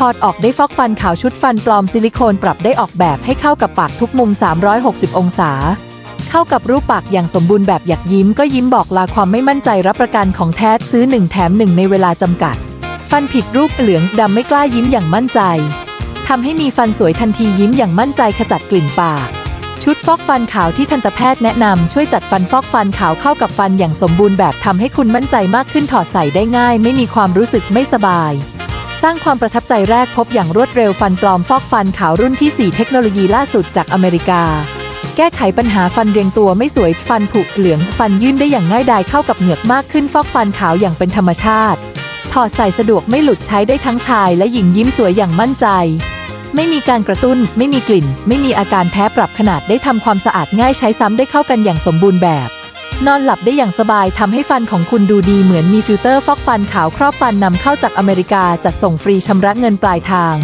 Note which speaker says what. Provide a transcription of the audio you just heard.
Speaker 1: ถอดออกได้ฟอกฟันขาวชุดฟันปลอมซิลิโคนปรับได้ออกแบบให้เข้ากับปากทุกมุม 360 องศา เข้ากับรูปปากอย่างสมบูรณ์แบบอยากยิ้มก็ยิ้มบอกลาความไม่มั่นใจรับประกันของแท้ซื้อ 1 แถม 1 ในเวลาจำกัด ฟันผิดรูปเหลืองดำไม่กล้ายิ้มอย่างมั่นใจทำให้มีฟันสวยทันทียิ้มอย่างมั่นใจขจัดกลิ่นปากชุดฟอกฟันขาวที่ทันตแพทย์แนะนำช่วยจัดฟันฟอกฟันขาวเข้ากับฟันอย่างสมบูรณ์แบบทำให้คุณมั่นใจมากขึ้นถอดใส่ได้ง่าย ไม่มีความรู้สึกไม่สบาย สร้างความประทับใจแรกพบอย่างรวดเร็วฟันปลอมฟอกฟันขาวรุ่นที่ 4 เทคโนโลยีล่าสุดจากอเมริกา แก้ไขปัญหาฟันเรียงตัวไม่สวยฟันผุเหลือง ฟันยื่นได้อย่างง่ายดายเข้ากับเหงือกมากขึ้นฟอกฟันขาวอย่างเป็นธรรมชาติ ถอดใส่สะดวกไม่หลุดใช้ได้ทั้งชายและหญิงยิ้มสวยอย่างมั่นใจ ไม่มีการกระตุ้น ไม่มีกลิ่น ไม่มีอาการแพ้ปรับขนาดได้ทำความสะอาดง่ายใช้ซ้ำได้เข้ากันอย่างสมบูรณ์แบบ นอนหลับได้อย่างสบายทำให้ฟันของคุณดูดีเหมือนมีฟิลเตอร์ฟอกฟันขาวครอบฟันนำเข้าจากอเมริกาจัดส่งฟรีชำระเงินปลายทาง